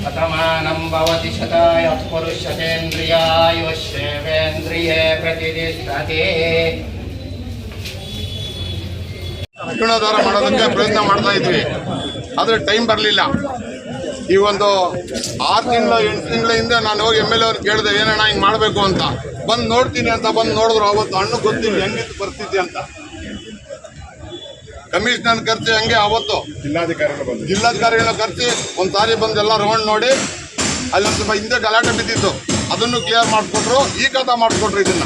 ಜರ್ಜರಿಗ್ರಸ್ತೆ ಅಧಿಗ್ರಸ್ತೆ ಗೌರವ विददात्यायन प्रचान्द्रमास्तिरति दीर्घमायोः शतमानं भवति शताय पुरुषतेन्द्रियायुष्येवेन्द्रिये प्रतिष्ठते ಜೀರ್ಣೋದ್ಧಾರ ಮಾಡೋದಕ್ಕೆ ಪ್ರಯತ್ನ ಮಾಡ್ತಾ ಇದ್ವಿ ಆದರೆ ಟೈಮ್ ಬರಲಿಲ್ಲ ಈ ಒಂದು ಆರು ತಿಂಗಳ ಎಂಟು ತಿಂಗಳ ಹಿಂದೆ ನಾನು ಹೋಗಿ ಎಮ್ ಎಲ್ ಎ ಅವ್ರು ಕೇಳಿದೆ ಏನಣ್ಣ ಹಿಂಗೆ ಮಾಡಬೇಕು ಅಂತ ಬಂದು ನೋಡ್ತೀನಿ ಅಂತ ಬಂದು ನೋಡಿದ್ರು ಅವತ್ತು ಹಣ್ಣು ಗೊತ್ತಿಲ್ಲ ಹೆಂಗಿತ್ತು ಪರಿಸ್ಥಿತಿ ಅಂತ ಕಮಿಷನರ್ ಖರ್ಚು ಹಂಗೆ ಅವತ್ತು ಜಿಲ್ಲಾಧಿಕಾರಿಗಳು ಬಂದು ಜಿಲ್ಲಾಧಿಕಾರಿಗಳು ಖರ್ಚು ಒಂದು ಸಾರಿ ಬಂದು ಎಲ್ಲ ರೌಂಡ್ ನೋಡಿ ಅಲ್ಲಿ ಸ್ವಲ್ಪ ಹಿಂದೆ ಗಲಾಟೆ ಬಿದ್ದಿತ್ತು. ಅದನ್ನು ಕ್ಲಿಯರ್ ಮಾಡಿಕೊಟ್ರು ಈ ಕಥಾ ಮಾಡಿಕೊಟ್ರು ಇದನ್ನ.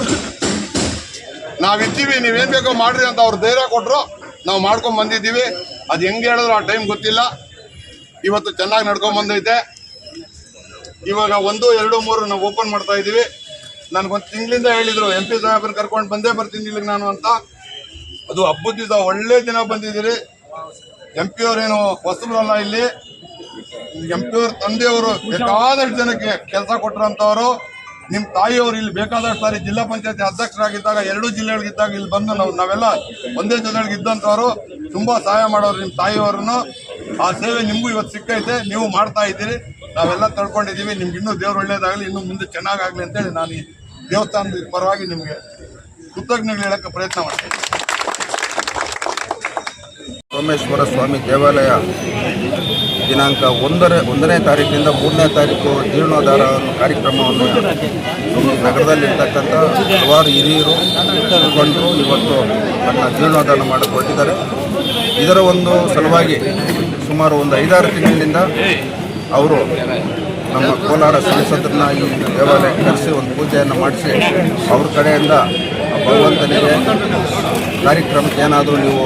ನಾವಿದ್ದೀವಿ ನೀವೇನು ಬೇಕೋ ಮಾಡ್ರಿ ಅಂತ ಅವ್ರು ಧೈರ್ಯ ಕೊಟ್ಟರು ನಾವು ಮಾಡ್ಕೊಂಡು ಬಂದಿದ್ದೀವಿ. ಅದು ಹೆಂಗೆ ಹೇಳಿದ್ರು ಆ ಟೈಮ್ ಗೊತ್ತಿಲ್ಲ. ಇವತ್ತು ಚೆನ್ನಾಗಿ ನಡ್ಕೊಂಡ್ ಬಂದೈತೆ. ಇವಾಗ ಒಂದು ಎರಡು ಮೂರು ನಾವು ಓಪನ್ ಮಾಡ್ತಾ ಇದ್ದೀವಿ. ನನಗೊಂದು ತಿಂಗಳಿಂದ ಹೇಳಿದ್ರು ಎಂ ಪಿ ಸಾಹೇಬ್ರನ್ನ ಕರ್ಕೊಂಡು ಬಂದೇ ಬರ್ತೀನಿ ಇಲ್ಲಿಗೆ ನಾನು ಅಂತ. ಅದು ಹಬ್ಬದ ದಿವಸ ಒಳ್ಳೆ ದಿನ ಬಂದಿದ್ದೀರಿ. ಎಂ ಪಿ ಅವರೇನು ಹೊಸಬ್ರಲ್ಲ ಇಲ್ಲಿ. ಎಂ ಪಿ ಅವ್ರ ತಂದೆಯವರು ಬೇಕಾದಷ್ಟು ಜನಕ್ಕೆ ಕೆಲಸ ಕೊಟ್ಟರಂತವರು ನಿಮ್ಮ ತಾಯಿಯವರು ಇಲ್ಲಿ ಬೇಕಾದಷ್ಟು ಸಾರಿ ಜಿಲ್ಲಾ ಪಂಚಾಯತಿ ಅಧ್ಯಕ್ಷರಾಗಿದ್ದಾಗ ಎರಡು ಜಿಲ್ಲೆಗಳಿದ್ದಾಗ ಇಲ್ಲಿ ಬಂದು ನಾವು ನಾವೆಲ್ಲ ಒಂದೇ ಇದ್ದಂಥವ್ರು. ತುಂಬಾ ಸಹಾಯ ಮಾಡೋರು ನಿಮ್ಮ ತಾಯಿಯವ್ರನ್ನು. ಆ ಸೇವೆ ನಿಮಗೂ ಇವತ್ತು ಸಿಕ್ಕೈತೆ, ನೀವು ಮಾಡ್ತಾ ಇದ್ದೀರಿ. ನಾವೆಲ್ಲ ತಡ್ಕೊಂಡಿದ್ದೀವಿ ನಿಮ್ಗೆ ಇನ್ನೂ ದೇವ್ರು ಒಳ್ಳೇದಾಗಲಿ, ಇನ್ನೂ ಮುಂದೆ ಚೆನ್ನಾಗಾಗಲಿ ಅಂತೇಳಿ ನಾನು ಈ ದೇವಸ್ಥಾನದ ಪರವಾಗಿ ನಿಮಗೆ ಕೃತಜ್ಞಗಳು ಹೇಳಕ್ಕೆ ಪ್ರಯತ್ನ ಮಾಡ್ತೀನಿ. ಸೋಮೇಶ್ವರ ಸ್ವಾಮಿ ದೇವಾಲಯ ದಿನಾಂಕ ಒಂದರ ಒಂದನೇ ತಾರೀಕಿನಿಂದ ಮೂರನೇ ತಾರೀಕು ಜೀರ್ಣೋದ್ಧಾರ ಕಾರ್ಯಕ್ರಮವನ್ನು ನಗರದಲ್ಲಿರ್ತಕ್ಕಂಥ ಹಲವಾರು ಹಿರಿಯರು, ಮುಖಂಡರು ಇವತ್ತು ತನ್ನ ಜೀರ್ಣೋದ್ಧಾರ ಮಾಡಕ್ಕೆ ಇದರ ಒಂದು ಸಲುವಾಗಿ ಸುಮಾರು ಒಂದು ಐದಾರು ತಿಂಗಳಿಂದ ಅವರು ನಮ್ಮ ಕೋಲಾರ ಸಂಸದರನ್ನ ಈ ದೇವಾಲಯಕ್ಕೆ ಕರೆಸಿ ಒಂದು ಪೂಜೆಯನ್ನು ಮಾಡಿಸಿ ಅವ್ರ ಕಡೆಯಿಂದ ಭಗವಂತನಿಗೆ ಕಾರ್ಯಕ್ರಮಕ್ಕೆ ಏನಾದರೂ ನೀವು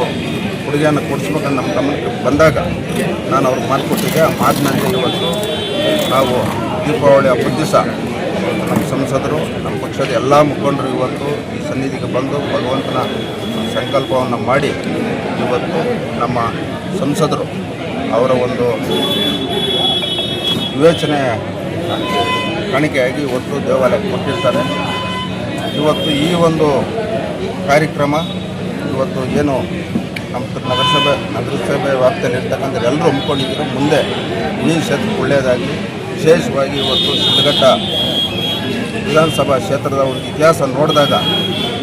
ಹುಡುಗಿಯನ್ನು ಕೊಡಿಸ್ಬೇಕಂತ ನಮ್ಮ ಗಮನಕ್ಕೆ ಬಂದಾಗ ನಾನು ಅವ್ರಿಗೆ ಮಾತು ಕೊಟ್ಟಿದ್ದೆ ಆ ಮಾತಿನಂತೆ ಇವತ್ತು ನಾವು ದೀಪಾವಳಿ ಹಬ್ಬದ ದಿವಸ ನಮ್ಮ ಸಂಸದರು, ನಮ್ಮ ಪಕ್ಷದ ಎಲ್ಲ ಮುಖಂಡರು ಇವತ್ತು ಈ ಸನ್ನಿಧಿಗೆ ಬಂದು ಭಗವಂತನ ಸಂಕಲ್ಪವನ್ನು ಮಾಡಿ ಇವತ್ತು ನಮ್ಮ ಸಂಸದರು ಅವರ ಒಂದು ವಿವೇಚನೆ ಕಾಣಿಕೆಯಾಗಿ ಇವತ್ತು ದೇವಾಲಯಕ್ಕೆ ಕೊಟ್ಟಿರ್ತಾರೆ. ಇವತ್ತು ಈ ಒಂದು ಕಾರ್ಯಕ್ರಮ, ಇವತ್ತು ಏನು ನಮ್ಮ ನಗರಸಭೆ ನಗರಸಭೆ ವ್ಯಾಪ್ತಿಯಲ್ಲಿ ಇರ್ತಕ್ಕಂಥ ಎಲ್ಲರೂ ಹಮ್ಮಿಕೊಂಡಿದ್ರು ಮುಂದೆ ಈ ಕ್ಷೇತ್ರಕ್ಕೆ ಒಳ್ಳೆಯದಾಗಲಿ. ವಿಶೇಷವಾಗಿ ಇವತ್ತು ಸಿದ್ಧಘಟ್ಟ ವಿಧಾನಸಭಾ ಕ್ಷೇತ್ರದ ಒಂದು ಇತಿಹಾಸ ನೋಡಿದಾಗ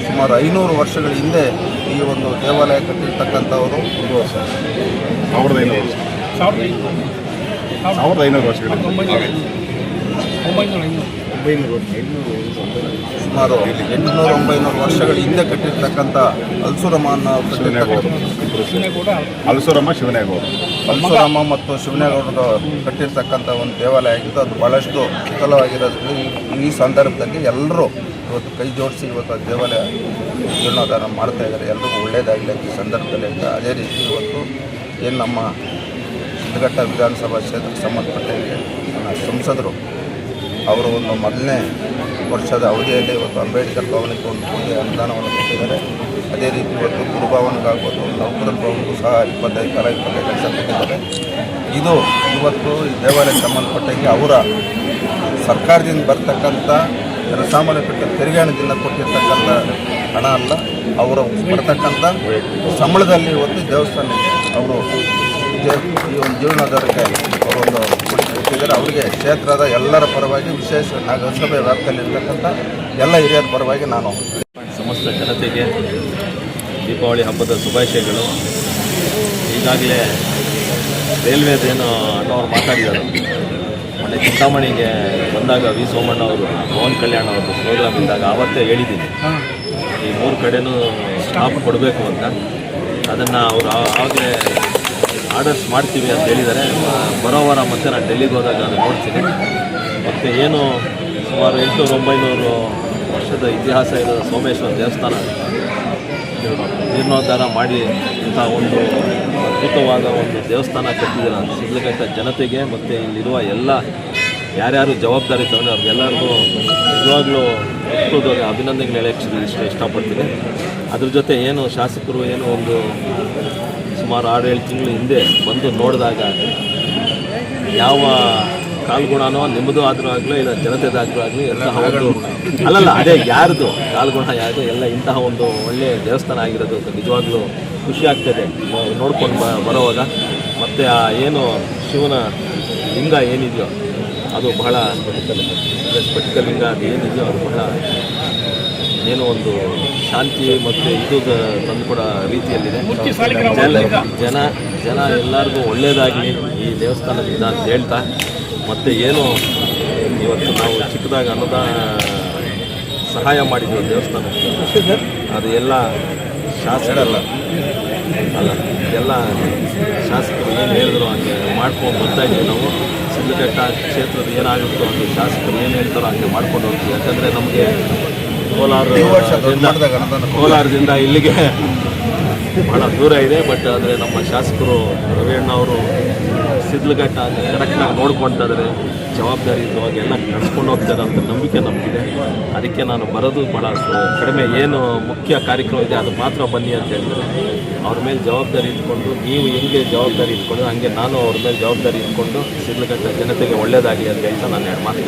ಸುಮಾರು ಐನೂರು ವರ್ಷಗಳ ಹಿಂದೆ ಈ ಒಂದು ದೇವಾಲಯ ಕಟ್ಟಿರ್ತಕ್ಕಂಥವರು ಒಂದು ಸಾವಿರದ ಐನೂರು ವರ್ಷ. ಸಾವಿರದ ಐನೂರು ವರ್ಷಗಳಿಂದ. ಸುಮಾರು ಎಂಟುನೂರ ಒಂಬೈನೂರು ವರ್ಷಗಳ ಹಿಂದೆ ಕಟ್ಟಿರ್ತಕ್ಕಂಥ ಅಲ್ಸುರಮ ಅನ್ನೋ ಕಟ್ಟಿರ್ತಕ್ಕಂಥ ಹಲಸೂರಮ್ಮ ಶಿವನೇಗೌಡ. ಅಲ್ಸುರಮ್ಮ ಮತ್ತು ಶಿವನೇಗೌಡರು ಕಟ್ಟಿರ್ತಕ್ಕಂಥ ಒಂದು ದೇವಾಲಯ ಆಗಿದ್ದು ಅದು ಭಾಳಷ್ಟು ವಿಫಲವಾಗಿರೋದ್ರಿಂದ ಈ- ಈ ಸಂದರ್ಭದಲ್ಲಿ ಎಲ್ಲರೂ ಇವತ್ತು ಕೈ ಜೋಡಿಸಿ ಇವತ್ತು ಆ ದೇವಾಲಯ ಜೀರ್ಣೋದ್ಧಾರ ಮಾಡ್ತಾ ಇದ್ದಾರೆ. ಎಲ್ರಿಗೂ ಒಳ್ಳೆಯದಾಗಲಿ ಈ ಸಂದರ್ಭದಲ್ಲಿ ಅಂತ ಅದೇ ರೀತಿ ಇವತ್ತು ಏನು ನಮ್ಮ ಸಿದ್ಧಘಟ್ಟ ವಿಧಾನಸಭಾ ಕ್ಷೇತ್ರಕ್ಕೆ ಸಂಬಂಧಪಟ್ಟಂಗೆ ನನ್ನ ಸಂಸದರು ಅವರು ಒಂದು ಮೊದಲನೇ ವರ್ಷದ ಅವಧಿಯಲ್ಲಿ ಇವತ್ತು ಅಂಬೇಡ್ಕರ್ ಭವನಕ್ಕೆ ಒಂದು ಪೂಜೆ ಅನುದಾನವನ್ನು ಕೊಟ್ಟಿದ್ದಾರೆ. ಅದೇ ರೀತಿ ಇವತ್ತು ಗುರುಭವನಕ್ಕಾಗ್ಬೋದು ನೌಕರ ಭವನಕ್ಕೂ ಸಹ ಇಪ್ಪತ್ತೈದು ಕಾಲ ಇಪ್ಪತ್ತೈದು ಲಕ್ಷ ಕೊಟ್ಟಿದ್ದಾರೆ. ಇದು ಇವತ್ತು ದೇವಾಲಯಕ್ಕೆ ಸಂಬಂಧಪಟ್ಟಂಗೆ ಅವರ ಸರ್ಕಾರದಿಂದ ಬರ್ತಕ್ಕಂಥ ಜನಸಾಮಾನ್ಯ ಕಟ್ಟ ತೆರಿಗೆ ಹಣದಿಂದ ಕೊಟ್ಟಿರ್ತಕ್ಕಂಥ ಹಣ ಅಲ್ಲ, ಅವರು ಬರ್ತಕ್ಕಂಥ ಸಂಬಳದಲ್ಲಿ ಇವತ್ತು ದೇವಸ್ಥಾನ ಅವರು ಈ ಒಂದು ಜೀವನಾಧಾರಕ್ಕೆ ಅವರೊಂದು ಕೊಟ್ಟಿದ್ದಾರೆ ಅವರಿಗೆ ಕ್ಷೇತ್ರದ ಎಲ್ಲರ ಪರವಾಗಿ ವಿಶೇಷ ನಗರಸಭೆ ವ್ಯಾಪ್ತಿಯಲ್ಲಿರ್ತಕ್ಕಂಥ ಎಲ್ಲ ಹಿರಿಯರ ಪರವಾಗಿ ನಾನು ಸಮಸ್ತ ಜನತೆಗೆ ದೀಪಾವಳಿ ಹಬ್ಬದ ಶುಭಾಶಯಗಳು. ಈಗಾಗಲೇ ರೈಲ್ವೇದೇನು ಅಣ್ಣವ್ರು ಮಾತಾಡಿದ್ದಾರೆ. ಮೊನ್ನೆ ಚಿಂತಾಮಣಿಗೆ ಬಂದಾಗ ವಿ ಸೋಮಣ್ಣ ಅವರು, ಪವನ್ ಕಲ್ಯಾಣ ಅವರು ಪ್ರೋಗ್ರಾಮ್ ಇದ್ದಾಗ ಆವತ್ತೇ ಹೇಳಿದ್ದೀನಿ. ಈ ಮೂರು ಕಡೆಯೂ ಸ್ಟಾಪ್ ಕೊಡಬೇಕು ಅಂತ. ಅದನ್ನು ಅವರು ಆಗಲೇ ಆರ್ಡರ್ಸ್ ಮಾಡ್ತೀವಿ ಅಂತ ಹೇಳಿದ್ದಾರೆ. ಬರೋ ವಾರ ಮತ್ತೆ ನಾನು ಡೆಲ್ಲಿಗೆ ಹೋದಾಗ ನಾನು ನೋಡ್ತೀನಿ. ಮತ್ತು ಏನು ಸುಮಾರು ಎಂಟುನೂರು, ಒಂಬೈನೂರು ವರ್ಷದ ಇತಿಹಾಸ ಇರೋ ಸೋಮೇಶ್ವರ ದೇವಸ್ಥಾನ. ಜೀರ್ಣೋದ್ಧಾರ ಮಾಡಿ ಇಂಥ ಒಂದು ಅದ್ಭುತವಾದ ಒಂದು ದೇವಸ್ಥಾನ ಕಟ್ಟಿದ್ದೀರ ಸಿದ್ಲಘಟ್ಟ ಜನತೆಗೆ, ಮತ್ತು ಇಲ್ಲಿರುವ ಎಲ್ಲ ಯಾರ್ಯಾರು ಜವಾಬ್ದಾರಿ ತಗೊಂಡು ಅವ್ರಿಗೆಲ್ಲರಿಗೂ ನಿಜವಾಗ್ಲೂ ಹೃದಯದ ಅಭಿನಂದನೆಗಳು ಹೇಳಕ್ಕೆ ಇಷ್ಟ ಇಷ್ಟಪಡ್ತೀನಿ. ಅದ್ರ ಜೊತೆ ಏನು ಶಾಸಕರು ಏನು ಒಂದು ಸುಮಾರು ಆರು ಏಳು ತಿಂಗಳ ಹಿಂದೆ ಬಂದು ನೋಡಿದಾಗ ಯಾವ ಕಾಲ್ಗುಣನೋ ನಿಮ್ಮದು ಆದರೂ ಆಗಲಿ ಇಲ್ಲ ಜನತೆದಾದರೂ ಆಗಲಿ ಎಲ್ಲ ಹೌದು ಅಲ್ಲಲ್ಲ ಅದೇ ಯಾರ್ದು ಕಾಲ್ಗುಣ ಯಾರು ಎಲ್ಲ ಇಂತಹ ಒಂದು ಒಳ್ಳೆಯ ದೇವಸ್ಥಾನ ಆಗಿರೋದು ನಿಜವಾಗ್ಲೂ ಖುಷಿ ಆಗ್ತದೆ. ನೋಡ್ಕೊಂಡು ಬ ಬರೋವಾಗ. ಮತ್ತು ಆ ಏನು ಶಿವನ ಲಿಂಗ ಏನಿದೆಯೋ ಅದು ಬಹಳ ಸ್ಫಟಿಕ ಲಿಂಗ ಅದು ಏನಿದೆಯೋ ಅದು ಬಹಳ ಏನೋ ಒಂದು ಶಾಂತಿ ಮತ್ತು ಇದು ತಂದುಕೊಡೋ ರೀತಿಯಲ್ಲಿದೆ. ಜನ ಜನ ಜನ ಎಲ್ಲರಿಗೂ ಒಳ್ಳೆಯದಾಗಿ ಈ ದೇವಸ್ಥಾನದಿಂದ ಅಂತ ಹೇಳ್ತಾ. ಮತ್ತು ಏನು ಇವತ್ತು ನಾವು ಚಿಕ್ಕದಾಗ ಅನುದಾನ ಸಹಾಯ ಮಾಡಿದ್ದೀವಿ ದೇವಸ್ಥಾನಕ್ಕೆ. ಅದು ಎಲ್ಲ ಶಾಸಕರಲ್ಲ. ಅಲ್ಲ ಎಲ್ಲ ಶಾಸಕರು ಏನು ಹೇಳಿದ್ರು ಹಂಗೆ ಮಾಡ್ಕೊಂಡು ಬರ್ತಾ ಇದ್ದೀವಿ ನಾವು. ಸಿದ್ಧಘಟ್ಟ ಕ್ಷೇತ್ರದ ಏನಾಗುತ್ತೋ ಅಂತ ಶಾಸಕರು ಏನು ಹೇಳ್ತಾರೋ ಹಂಗೆ ಮಾಡ್ಕೊಂಡು ಹೋಗ್ತೀವಿ. ಯಾಕಂದರೆ ನಮಗೆ ಕೋಲಾರ ಕೋಲಾರದಿಂದ ಇಲ್ಲಿಗೆ ಬಹಳ ದೂರ ಇದೆ ಬಟ್ ಆದರೆ ನಮ್ಮ ಶಾಸಕರು ರವಿಯಣ್ಣ ಅವರು ಸಿದ್ಲಘಟ್ಟ ಕರೆಕ್ಟಾಗಿ ನೋಡ್ಕೊಳ್ತಾ ಇದ್ದಾರೆ ಜವಾಬ್ದಾರಿಯುತವಾಗಿ ಎಲ್ಲ ನಡ್ಸ್ಕೊಂಡು ಹೋಗ್ತಾರೆ ಅಂತ ನಂಬಿಕೆ ನಮಗಿದೆ. ಅದಕ್ಕೆ ನಾನು ಬರೋದು ಭಾಳ ಕಡಿಮೆ. ಏನು ಮುಖ್ಯ ಕಾರ್ಯಕ್ರಮ ಇದೆ ಅದು ಮಾತ್ರ ಬನ್ನಿ ಅಂತ ಹೇಳಿದ್ರೆ. ಅವ್ರ ಮೇಲೆ ಜವಾಬ್ದಾರಿ ಇಟ್ಕೊಂಡು ನೀವು ಹೆಂಗೆ ಜವಾಬ್ದಾರಿ ಇಟ್ಕೊಂಡು ಹಂಗೆ ನಾನು ಅವ್ರ ಮೇಲೆ ಜವಾಬ್ದಾರಿ ಇಟ್ಕೊಂಡು ಸಿದ್ಲಘಟ್ಟ ಜನತೆಗೆ ಒಳ್ಳೆಯದಾಗಲಿ ಅಂತ ಹೇಳ್ತಾ ನಾನು ಎರಡು ಮಾತು.